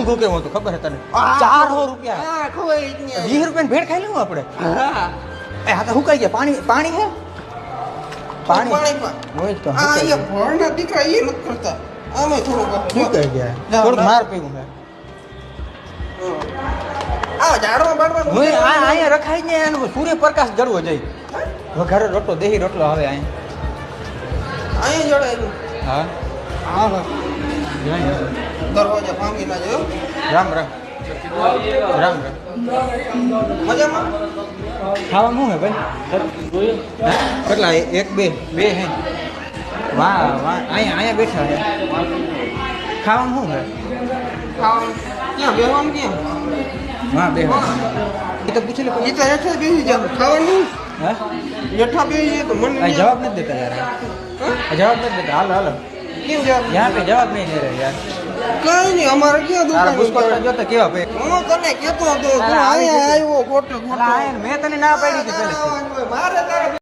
ઊંઘું કેવું હતું? ખબર તને. ચારસો રૂપિયા. વીસ રૂપિયા ભેળ ખાઈ લેવું આપણે? એ હા ગયા પાણી પાણી હે? પાણી. પાણી હોય તો આ અહીંયા ભણના દીકરા એ નથી કરતા. આમે થોડુંક શું કહી ગયા થોડુંક માર પીવું હે. આ ઝાડવા બાડવા હું આ અહીંયા રખાય ને એનો સૂર્યપ્રકાશ જડવો જઈ વઘારે રોટલો દેહી રોટલો આવે અહીંયા. અહીંયા હા હા. દરવાજા ભાંગી ના જાય રામ રામ. રામ રામ. મજામાં? ખાવાનું શું હે ભાઈ? કેટલા? એક બે. બે હે? વાહ વાહ. અહીંયા અહીંયા બેઠા હે. ખાવાનું શું હે? ખાવાનું. ક્યાં બેહવાનું ક્યાં? હા બે એ તો પૂછી લે એ તો હેઠા બેસી જાવ ખાવાનું? હે? હેઠા બેસી તો મને જવાબ નથી દેતા યાર? જવાબ નથી દેતા. હાલ હાલો. કેમ જવાબ યાર કઈ જવાબ નહીં દે રહ્યા. યાર કઈ નહીં અમારે ક્યાં દુકાન પુષ્પા જોતા કેવા ભાઈ? હું તને કેતો હતો તું અહીંયા આવ્યો ખોટો ખોટો. મેં તને ના પાડી હતી પેલે મારે તારે